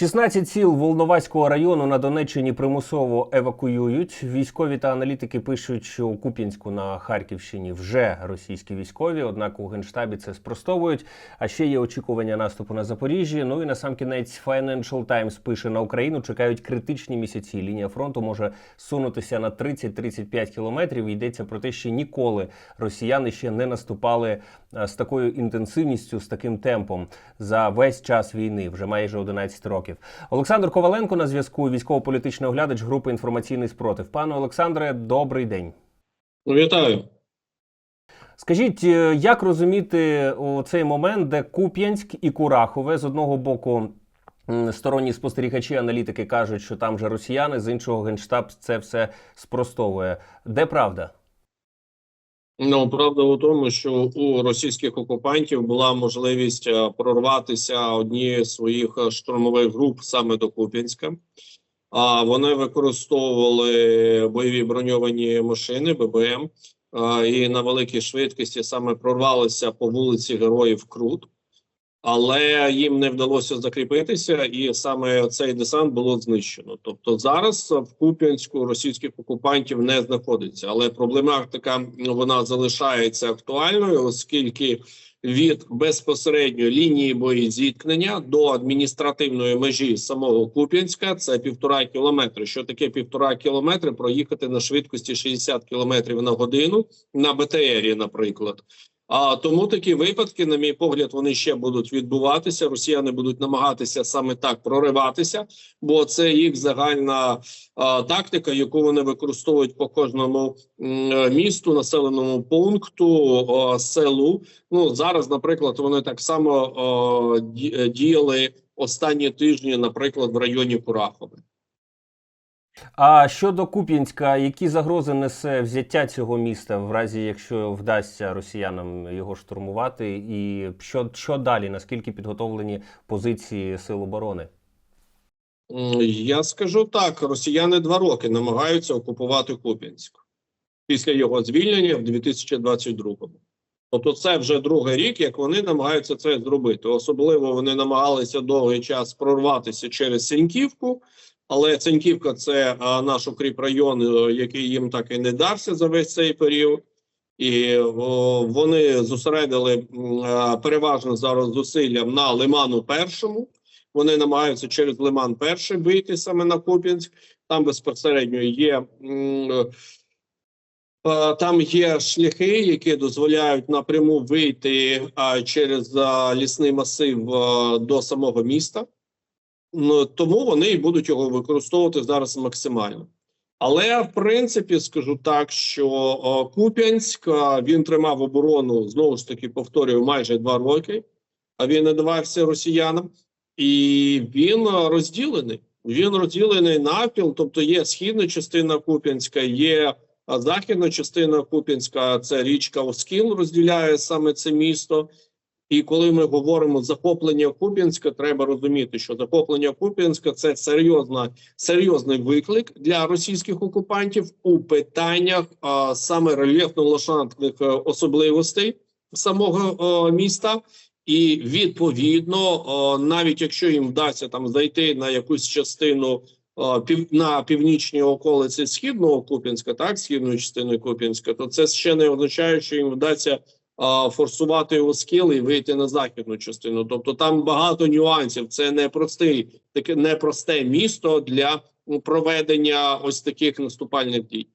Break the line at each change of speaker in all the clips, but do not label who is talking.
16 сіл Волноваського району на Донеччині примусово евакуюють. Військові та аналітики пишуть, що у Куп'янську на Харківщині вже російські військові, однак у генштабі це спростовують. А ще є очікування наступу на Запоріжжі. Ну і на сам кінець Financial Times пише на Україну. Чекають критичні місяці. Лінія фронту може сунутися на 30-35 кілометрів. Йдеться про те, що ніколи росіяни ще не наступали е, з такою інтенсивністю, з таким темпом за весь час війни, вже майже 11 років. Олександр Коваленко на зв'язку, військово-політичний оглядач групи інформаційний спротив. Пане Олександре, добрий день.
Вітаю.
Скажіть, е, як розуміти цей момент, де Куп'янськ і Курахове з одного боку. Сторонні спостерігачі, аналітики кажуть, що там же росіяни, з іншого генштаб це все спростовує. Де правда?
Ну, правда у тому, що у російських окупантів була можливість е, прорватися однією з своїх е, штурмових груп саме до Куп'янська. А вони використовували бойові броньовані машини ББМ е, і на великій швидкості саме прорвалися по вулиці Героїв Крут. Але їм не вдалося закріпитися, і саме цей десант було знищено. Тобто зараз в Куп'янську російських окупантів не знаходиться, але проблематика вона залишається актуальною, оскільки від безпосередньої лінії боєзіткнення до адміністративної межі самого Куп'янська це півтора кілометри. Що таке півтора кілометри? Проїхати на швидкості 60 кілометрів на годину на БТРі, наприклад. А тому такі випадки, на мій погляд, вони ще будуть відбуватися. Росіяни будуть намагатися саме так прориватися, бо це їх загальна а, тактика, яку вони використовують по кожному місту, населеному пункту, а, селу. Ну зараз, наприклад, вони так само ді- діяли останні тижні, наприклад, в районі Курахове.
А щодо Куп'янська, які загрози несе взяття цього міста, в разі якщо вдасться росіянам його штурмувати, і що, що далі? Наскільки підготовлені позиції сил оборони?
Я скажу так: росіяни два роки намагаються окупувати Куп'янськ після його звільнення в 2022-му. Тобто, це вже другий рік, як вони намагаються це зробити. Особливо вони намагалися довгий час прорватися через Сіньківку, але Сіньківка це а, наш укріпрайон, е, який їм так і не дався за весь цей період. І о, вони зосередили а, переважно зараз зусилля на Лиману першому. Вони намагаються через Лиман перший вийти саме на Куп'янськ. Там безпосередньо є е, е, там є шляхи, які дозволяють напряму вийти а, через а, лісний масив а, до самого міста. Ну, тому вони і будуть його використовувати зараз максимально. Але в принципі скажу так, що о, Куп'янськ а, він тримав оборону знову ж таки повторюю майже два роки. А він не росіянам, і він а, розділений. Він розділений навпіл, тобто є східна частина Куп'янська, є західна частина Куп'янська. Це річка Оскіл розділяє саме це місто. І коли ми говоримо захоплення Куп'янська, треба розуміти, що захоплення Куп'янська це серйозна серйозний виклик для російських окупантів у питаннях а, саме рельєфно-лошадних е, особливостей самого е, міста. І відповідно, о, навіть якщо їм вдасться там зайти на якусь частину на північній околиці східного Куп'янська, так східної частини Куп'янська, то це ще не означає, що їм вдасться а, форсувати його скіл і вийти на західну частину. Тобто там багато нюансів. Це не простий, таке непросте місто для проведення ось таких наступальних дій.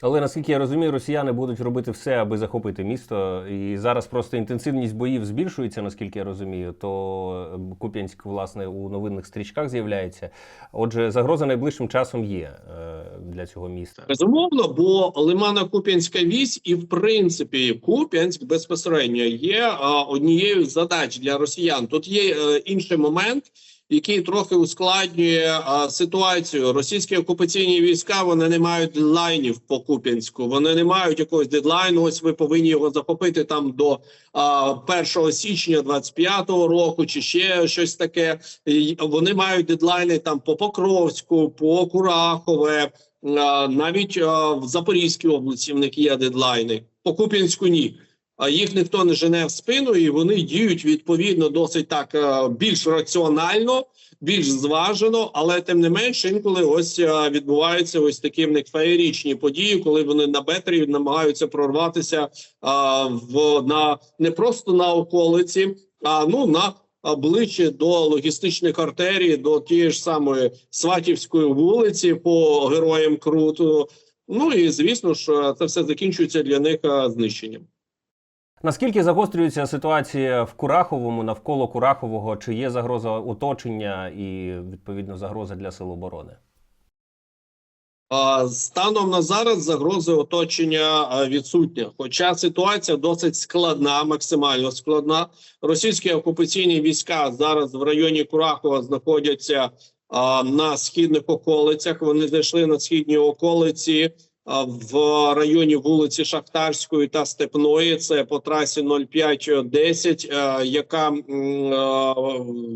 Але наскільки я розумію, росіяни будуть робити все, аби захопити місто. І зараз просто інтенсивність боїв збільшується, наскільки я розумію. То е, Куп'янськ, власне, у новинних стрічках з'являється. Отже, загроза найближчим часом є е, для цього міста.
Безумовно, бо Лимана Куп'янська вісь, і в принципі Куп'янськ безпосередньо є однією з задач для росіян. Тут є е, інший момент, який трохи ускладнює а, ситуацію. Російські окупаційні війська вони не мають дедлайнів по Куп'янську. Вони не мають якогось дедлайну. Ось ви повинні його захопити там до а, 1 січня 25-го року, чи ще щось таке. І вони мають дедлайни там по Покровську, по Курахове. А, навіть а, в Запорізькій області в них є дедлайни. По Куп'янську ні. А їх ніхто не жене в спину, і вони діють відповідно досить так е, більш раціонально, більш зважено, але тим не менш інколи ось е, відбуваються ось такі в них феєрічні події, коли вони на бетері намагаються прорватися а, в на не просто на околиці, а ну на ближче до логістичних артерій, до тієї ж самої Сватівської вулиці по героям Круту. Ну і звісно ж, це все закінчується для них знищенням.
Наскільки загострюється ситуація в Кураховому навколо Курахового? Чи є загроза оточення і відповідно загроза для сил оборони?
Станом на зараз загрози оточення відсутня. Хоча ситуація досить складна, максимально складна. Російські окупаційні війська зараз в районі Курахова знаходяться на східних околицях. Вони зайшли на східні околиці в районі вулиці Шахтарської та Степної. Це по трасі 0510, а, яка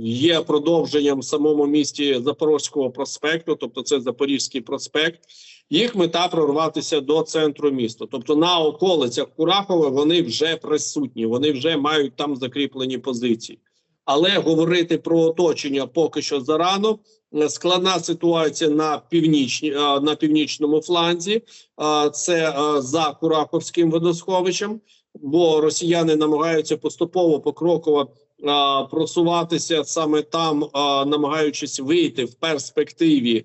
є продовженням в самому місті Запорозького проспекту, тобто це Запорізький проспект. Їх мета прорватися до центру міста. Тобто на околицях Курахова вони вже присутні, вони вже мають там закріплені позиції. Але говорити про оточення поки що зарано. Е, Складна ситуація на північні е, на північному фланзі. Е, Це за Кураховським водосховищем, бо росіяни намагаються поступово покроково просуватися саме там, намагаючись вийти в перспективі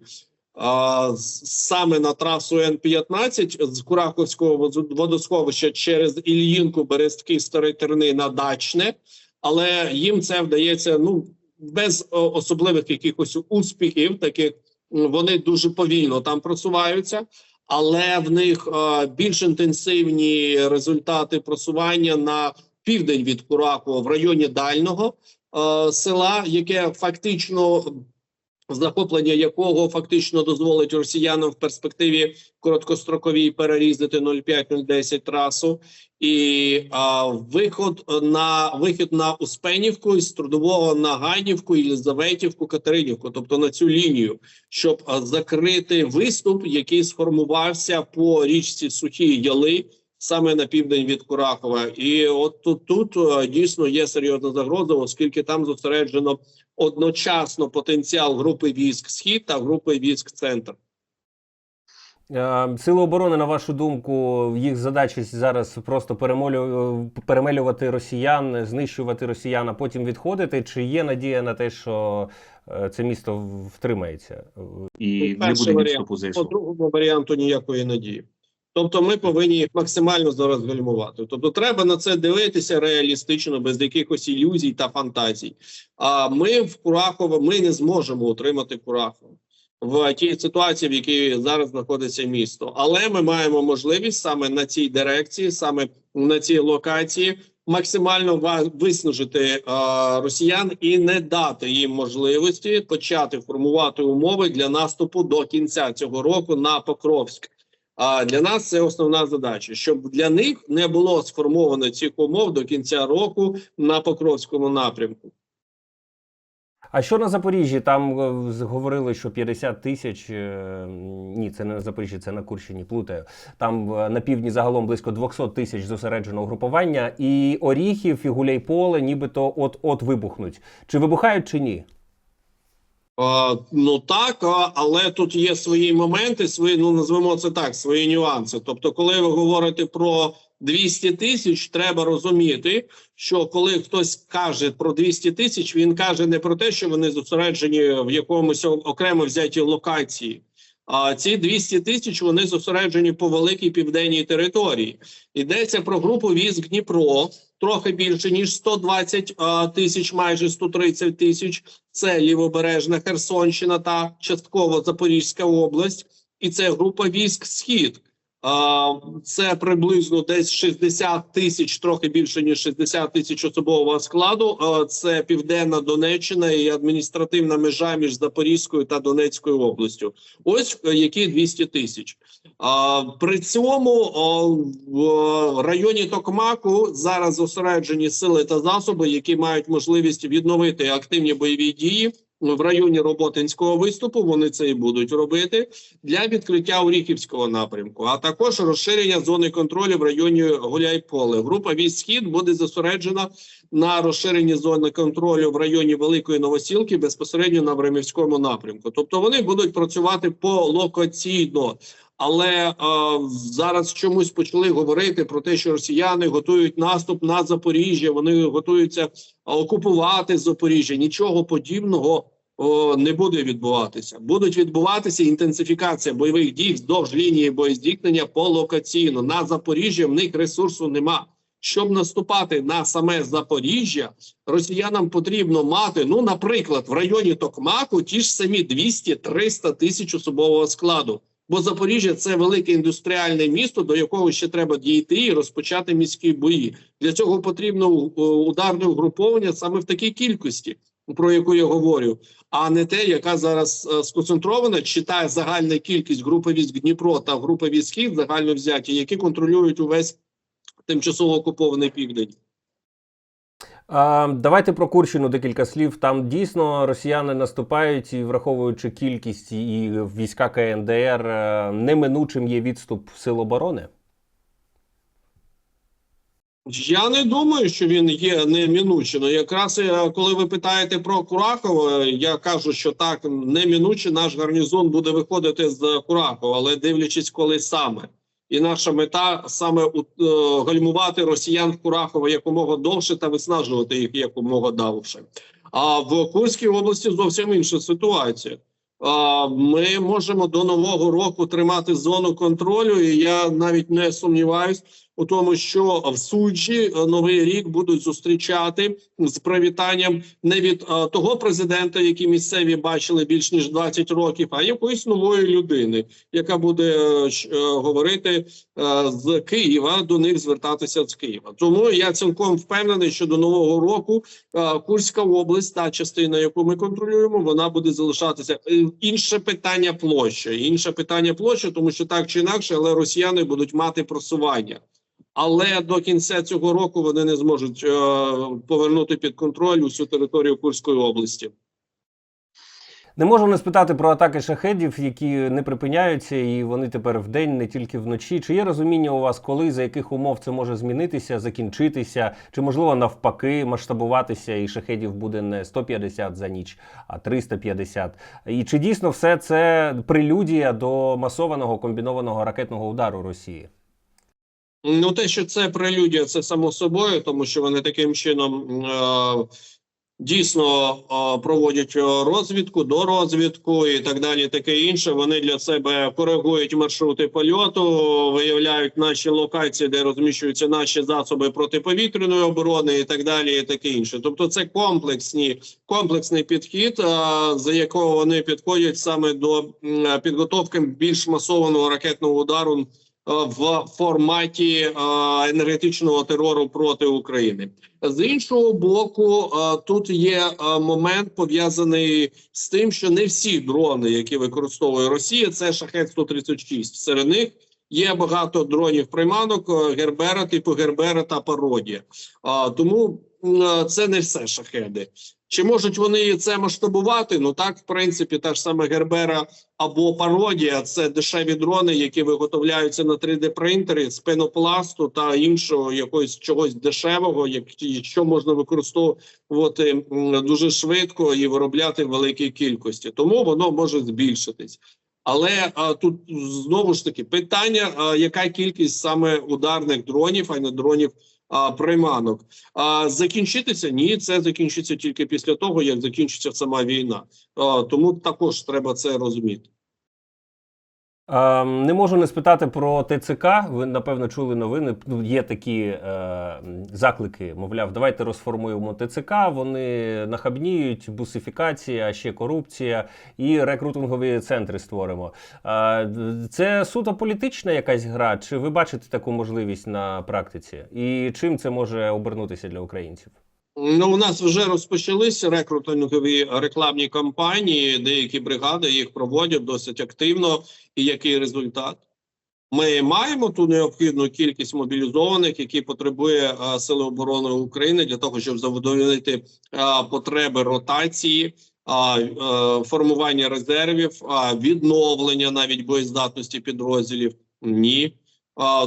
саме на трасу Н-15 з Кураховського водосховища через Ільїнку, Берестки, Старий Терни на Дачне, але їм це вдається ну без особливих якихось успіхів. Таких вони дуже повільно там просуваються. Але в них е, більш інтенсивні результати просування на південь від Кураку в районі дальнього е, села, яке фактично захоплення якого фактично дозволить росіянам в перспективі короткостроковій перерізати 0,5-0,10 трасу, і а, виход на вихід на Успенівку із Трудового на Ганівку, Єлизаветівку, Катеринівку, тобто на цю лінію, щоб закрити виступ, який сформувався по річці Сухі Яли. Саме на південь від Курахова, і от тут, тут дійсно є серйозна загроза, оскільки там зосереджено одночасно потенціал групи військ Схід та групи військ Центр.
Е, Сили оборони, на вашу думку, їх задача зараз просто перемолю... перемелювати росіян, знищувати росіян, а потім відходити. Чи є надія на те, що е, це місто втримається?
і не буде відступу
По другому варіанту ніякої надії. Тобто, ми повинні їх максимально зараз гальмувати. Тобто, треба на це дивитися реалістично, без якихось ілюзій та фантазій. А ми в Курахово ми не зможемо утримати Курахово в тій ситуації, в якій зараз знаходиться місто. Але ми маємо можливість саме на цій дирекції, саме на цій локації. Максимально виснажити а, росіян і не дати їм можливості почати формувати умови для наступу до кінця цього року на Покровськ. А для нас це основна задача, щоб для них не було сформовано цих умов до кінця року на Покровському напрямку.
А що на Запоріжжі? Там е, говорили, що 50 тисяч. е, Ні, це не на Запоріжжі, це на Курщині. Плутаю. Там е, на півдні загалом близько 200 тисяч зосередженого групування, і Оріхів, і Гуляйполе нібито от-от вибухнуть. Чи вибухають, чи ні?
Ну так, але тут є свої моменти, свої, ну назвемо це так, свої нюанси. Тобто, коли ви говорите про 200 тисяч, треба розуміти, що коли хтось каже про 200 тисяч, він каже не про те, що вони зосереджені в якомусь окремо взятій локації. А ці 200 тисяч вони зосереджені по великій південній території. Йдеться про групу військ Дніпро, трохи більше ніж 120 а, тисяч, майже 130 тисяч. Це лівобережна Херсонщина та частково Запорізька область, і це група військ Схід. Це приблизно десь 60 тисяч, трохи більше ніж 60 тисяч особового складу. Це південна Донеччина і адміністративна межа між Запорізькою та Донецькою областю. Ось е, які 200 тисяч. При цьому в районі Токмаку зараз зосереджені сили та засоби, які мають можливість відновити активні бойові дії в районі Роботинського виступу. Вони це і будуть робити для відкриття Уріхівського напрямку, а також розширення зони контролю в районі Гуляйполе. Група військ схід буде зосереджена на розширенні зони контролю в районі Великої Новосілки безпосередньо на Времівському напрямку. Тобто вони будуть працювати полокаційно. Але е, зараз чомусь почали говорити про те, що росіяни готують наступ на Запоріжжя. Вони готуються окупувати Запоріжжя. Нічого подібного о, не буде відбуватися. Будуть відбуватися інтенсифікація бойових дій вздовж лінії боєздійснення полокаційно. На Запоріжжя в них ресурсу нема. Щоб наступати на саме Запоріжжя, росіянам потрібно мати, ну, наприклад, в районі Токмаку ті ж самі 200-300 тисяч особового складу. Бо Запоріжжя це велике індустріальне місто, до якого ще треба дійти і розпочати міські бої. Для цього потрібно е, ударне угруповання саме в такій кількості, про яку я говорю, а не те, яка зараз е, сконцентрована, читає загальна кількість групи військ Дніпро та групи військ загально взяті, які контролюють увесь тимчасово окупований південь.
Давайте про Курщину декілька слів. Там дійсно росіяни наступають, і враховуючи кількість і війська КНДР, е, неминучим є відступ сил оборони.
Я не думаю, що він є неминучено. Якраз е, коли ви питаєте про Курахово, я кажу, що так неминуче наш гарнізон буде виходити з Курахова, але дивлячись, коли саме. І наша мета саме е, гальмувати росіян в Курахово якомога довше та виснажувати їх якомога довше. А в Курській області зовсім інша ситуація. Ми можемо до нового року тримати зону контролю, і я навіть не сумніваюсь у тому, що в суджі е, новий рік будуть зустрічати з привітанням не від е, того президента, який місцеві бачили більш ніж 20 років, а якоїсь нової людини, яка буде щ- е, говорити е, з Києва до них звертатися з Києва. Тому я цілком впевнений, що до нового року е, Курська область, та частина, яку ми контролюємо, вона буде залишатися. Інше питання площа, інше питання площа, тому що так чи інакше, але росіяни будуть мати просування. Але до кінця цього року вони не зможуть е, повернути під контроль усю територію Курської області.
Не можу не спитати про атаки шахедів, які не припиняються, і вони тепер вдень, не тільки вночі. Чи є розуміння у вас, коли за яких умов це може змінитися, закінчитися, чи можливо навпаки масштабуватися, і шахедів буде не 150 за ніч, а 350? І чи дійсно все це прелюдія до масованого комбінованого ракетного удару Росії?
Ну, те, що це прелюдія, це само собою, тому що вони таким чином е, дійсно е, проводять е, розвідку, дорозвідку і так далі, таке інше. Вони для себе коригують маршрути польоту, виявляють наші локації, де розміщуються наші засоби протиповітряної оборони, і так далі, і таке інше. Тобто, це комплексні комплексний підхід, е, за якого вони підходять саме до м, підготовки більш масованого ракетного удару е, в форматі е, енергетичного терору проти України. З іншого боку, е, тут є е, момент пов'язаний з тим, що не всі дрони, які використовує Росія, це шахет 136 Серед них є багато дронів приманок е, Гербера, типу Гербера та пародія. Тому е, це не все шахеди. Чи можуть вони це масштабувати? Ну так, в принципі, та ж сама Гербера або пародія це дешеві дрони, які виготовляються на 3D принтері з пенопласту та іншого якогось чогось дешевого, як що можна використовувати дуже швидко і виробляти в великій кількості. Тому воно може збільшитись. Але а, тут знову ж таки питання: а, яка кількість саме ударних дронів, а не дронів а, приманок? А закінчитися ні, це закінчиться тільки після того, як закінчиться сама війна. Тому також треба це розуміти.
Е, не можу не спитати про ТЦК. Ви напевно чули новини. Ну, є такі е, заклики. Мовляв, давайте розформуємо ТЦК. Вони нахабніють, бусифікація, ще корупція і рекрутингові центри створимо. Е, це суто політична якась гра. Чи ви бачите таку можливість на практиці? І чим це може обернутися для українців?
Ну, у нас вже розпочалися рекрутингові рекламні кампанії. Деякі бригади їх проводять досить активно. І який результат? Ми маємо ту необхідну кількість мобілізованих, які потребує а, Сили оборони України для того, щоб задовольнити а, потреби ротації а, е, формування резервів, а, відновлення навіть боєздатності підрозділів. Ні.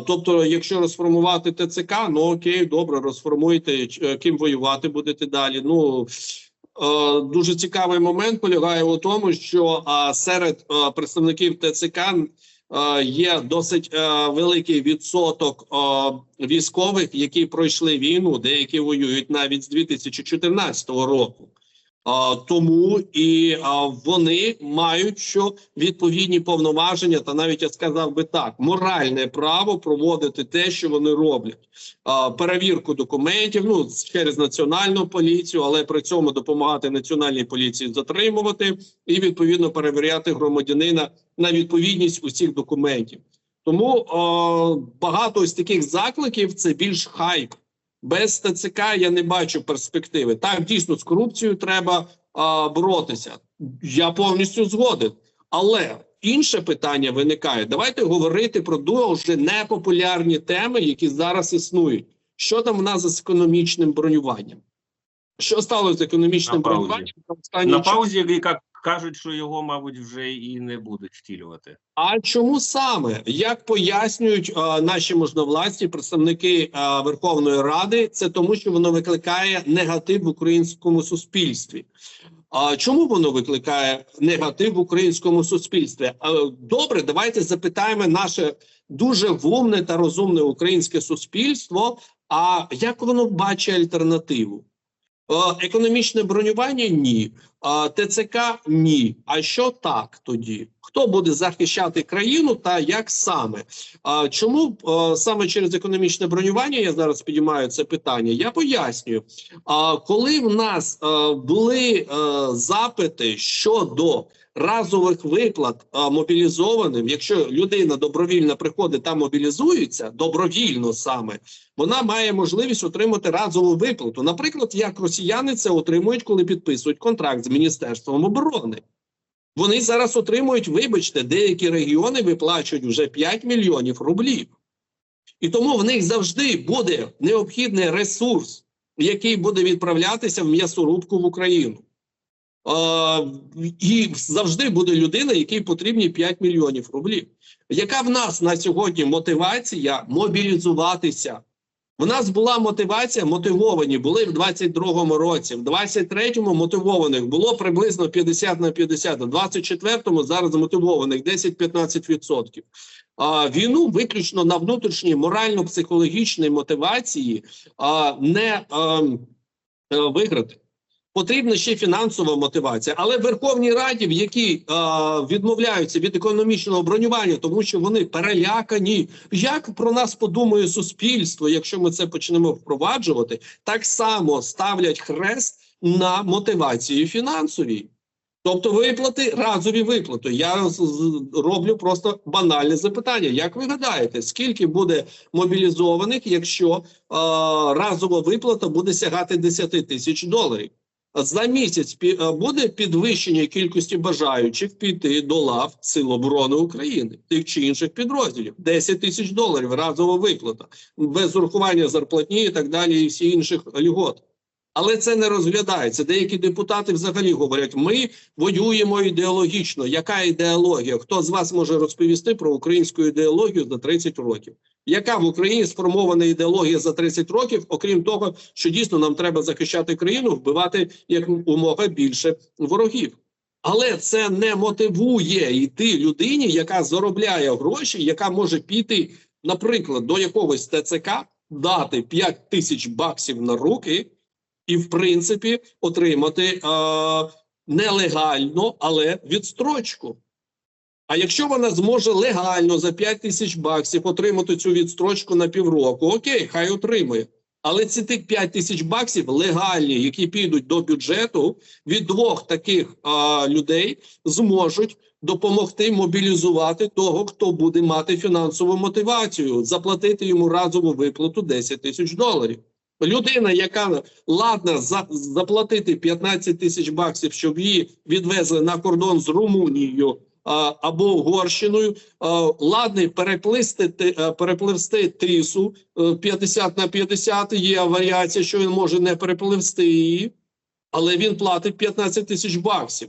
Тобто, якщо розформувати ТЦК, ну окей, добре, розформуйте. Е, Ким воювати будете далі? Ну е, дуже цікавий момент полягає у тому, що серед е, представників ТЦК є досить великий відсоток військових, які пройшли війну, деякі воюють навіть з 2014 року. Тому і вони мають що відповідні повноваження, та навіть я сказав би так, моральне право проводити те, що вони роблять. Перевірку документів, ну через національну поліцію, але при цьому допомагати національній поліції затримувати і відповідно перевіряти громадянина на відповідність усіх документів. Тому е, багато з таких закликів це більш хайп. Без ТЦК я не бачу перспективи. Так, дійсно, з корупцією треба а, боротися. Я повністю згоден. Але інше питання виникає. Давайте говорити про дуже непопулярні теми, які зараз існують. Що там в нас з економічним бронюванням? Що сталося з економічним
На
бронюванням? останній
На паузі як кажуть, що його, мабуть, вже і не будуть втілювати.
А чому саме як пояснюють е, наші можновладці, представники е, Верховної Ради, це тому, що воно викликає негатив в українському суспільстві. А чому воно викликає негатив в українському суспільстві? Е, добре, давайте запитаємо наше дуже вумне та розумне українське суспільство. А як воно бачить альтернативу? Е, Економічне бронювання ні. ТЦК ні. А що так тоді? Хто буде захищати країну та як саме? Чому е, саме через економічне бронювання я зараз підіймаю це питання? Я пояснюю. Коли в нас е, були запити щодо разових виплат е, мобілізованим, якщо людина добровільно приходить та мобілізується, добровільно саме, вона має можливість отримати разову виплату. Наприклад, як росіяни це отримують, коли підписують контракт з Міністерством оборони. Вони зараз отримують, вибачте, деякі регіони виплачують вже 5 мільйонів рублів. І тому в них завжди буде необхідний ресурс, який буде відправлятися в м'ясорубку в Україну. Е, і завжди буде людина, якій потрібні 5 мільйонів рублів. Яка в нас на сьогодні мотивація мобілізуватися? В нас була мотивація, мотивовані були в 22-му році, в 23-му мотивованих було приблизно 50 на 50, в 24-му зараз мотивованих 10-15%. А, війну виключно на внутрішній морально-психологічній мотивації а, не а, е, виграти. Потрібна ще фінансова мотивація, але Верховній Раді, в якій е, відмовляються від економічного бронювання, тому що вони перелякані. Як про нас подумає суспільство, якщо ми це почнемо впроваджувати, так само ставлять хрест на мотивації фінансовій. Тобто виплати, разові виплати. Я роблю просто банальне запитання. Як ви гадаєте, скільки буде мобілізованих, якщо е, разова виплата буде сягати 10 тисяч доларів? За місяць е, буде підвищення кількості бажаючих піти до лав Сил оборони України, тих чи інших підрозділів. 10 тисяч доларів разова виплата, без урахування зарплатні і так далі, і всі інших льгот. Але це не розглядається. Деякі депутати взагалі говорять: ми воюємо ідеологічно. Яка ідеологія? Хто з вас може розповісти про українську ідеологію за 30 років? Яка в Україні сформована ідеологія за 30 років, окрім того, що дійсно нам треба захищати країну, вбивати як умога більше ворогів? Але це не мотивує йти людині, яка заробляє гроші, яка може піти, наприклад, до якогось ТЦК, дати 5 тисяч баксів на руки і, в принципі, отримати е, нелегально, але відстрочку. А якщо вона зможе легально за 5 тисяч баксів отримати цю відстрочку на півроку, окей, хай отримує. Але ці тих 5 тисяч баксів легальні, які підуть до бюджету, від двох таких а, людей зможуть допомогти мобілізувати того, хто буде мати фінансову мотивацію, заплатити йому разову виплату 10 тисяч доларів. Людина, яка ладна за, заплатити 15 тисяч баксів, щоб її відвезли на кордон з Румунією або Угорщиною, ладний переплисти, ти- е, перепливсти тису е, 50 на 50, є варіація, що він може не перепливсти її. але він платить 15 тисяч баксів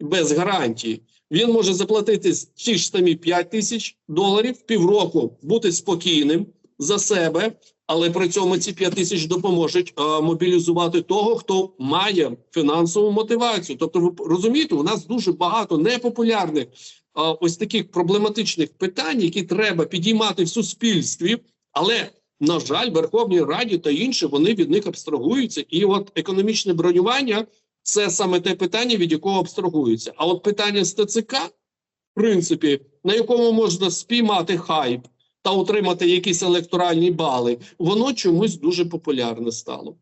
без гарантії. Він може заплатити ті ж самі 5 тисяч доларів, півроку бути спокійним за себе, але при цьому ці 5 тисяч допоможуть е, мобілізувати того, хто має фінансову мотивацію. Тобто, ви розумієте, у нас дуже багато непопулярних е, ось таких проблематичних питань, які треба підіймати в суспільстві, але на жаль, Верховній Раді та інші вони від них абстрагуються. І от економічне бронювання це саме те питання, від якого абстрагуються. А от питання з ТЦК, в принципі, на якому можна спіймати хайп та отримати якісь електоральні бали, воно чомусь дуже популярне стало.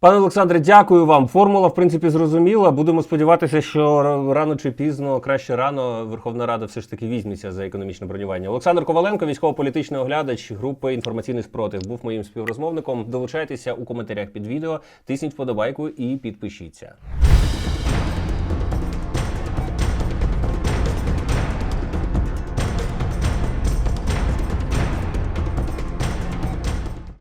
Пане Олександре, дякую вам. Формула, в принципі, зрозуміла. Будемо сподіватися, що рано чи пізно, краще рано, Верховна Рада все ж таки візьметься за економічне бронювання. Олександр Коваленко, військово-політичний оглядач групи інформаційний спротив, був моїм співрозмовником. Долучайтеся у коментарях під відео, тисніть вподобайку і підпишіться.